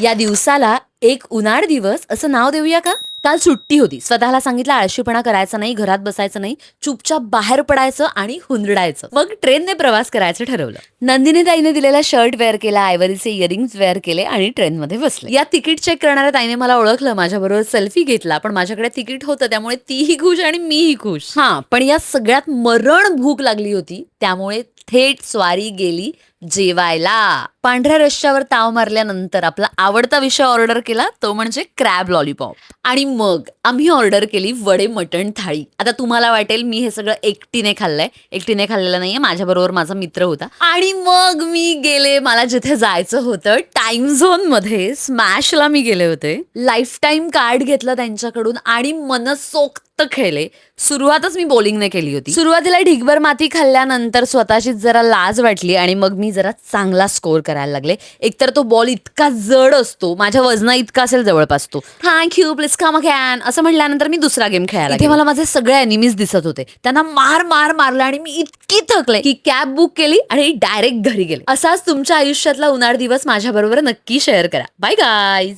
या दिवसाला एक उन्हाळ दिवस असं नाव देऊया का? काल सुट्टी होती. स्वतःला सांगितलं आळशीपणा करायचा नाही घरात बसायचं नाही चुपचाप बाहेर पडायचं आणि हुंदडायचं. मग ट्रेनने प्रवास करायचं ठरवलं. नंदिनी ताईने दिलेला शर्ट वेअर केला आयवरीचे इयरिंग्स वेअर केले आणि ट्रेनमध्ये बसले. या तिकीट चेक करणाऱ्या ताईने मला ओळखलं माझ्याबरोबर सेल्फी घेतला पण माझ्याकडे तिकीट होतं त्यामुळे तीही खुश आणि मीही खुश. हा पण या सगळ्यात मरण भूक लागली होती. त्यामुळे थेट स्वारी गेली जेवायला. पांढऱ्या रश्श्यावर ताव मारल्यानंतर आपला आवडता विषय ऑर्डर केला तो म्हणजे क्रॅब लॉलीपॉप. आणि मग आम्ही ऑर्डर केली वडे मटण थाळी. आता तुम्हाला वाटेल मी हे सगळं एकटीने खाल्लंय. एकटीने खाल्लेलं नाहीये माझ्याबरोबर माझा मित्र होता. आणि मग मी गेले मला जिथे जायचं होतं टाइम झोनमध्ये स्मॅशला मी गेले होते. लाईफ टाईम कार्ड घेतलं त्यांच्याकडून आणि मनसोक्त खेळले. सुरुवातच मी बॉलिंगने केली होती. सुरुवातीला ढिगभर माती खाल्ल्यानंतर स्वतःची जरा लाज वाटली आणि मग मी जरा चांगला स्कोर करायला लागले. एकतर तो बॉल इतका जड असतो माझ्या वजना इतका असेल जवळपास तो. थँक्यू प्लीज कम अगॅन असं म्हटल्यानंतर मी दुसरा गेम खेळायला इथे मला माझे सगळे एनिमीज दिसत होते. त्यांना मार मार मारला आणि मी इतकी थकले की कॅब बुक केली आणि डायरेक्ट घरी गेले. असाच तुमच्या आयुष्यातला उन्हाळ दिवस माझ्या बरोबर नक्की शेअर करा. Bye guys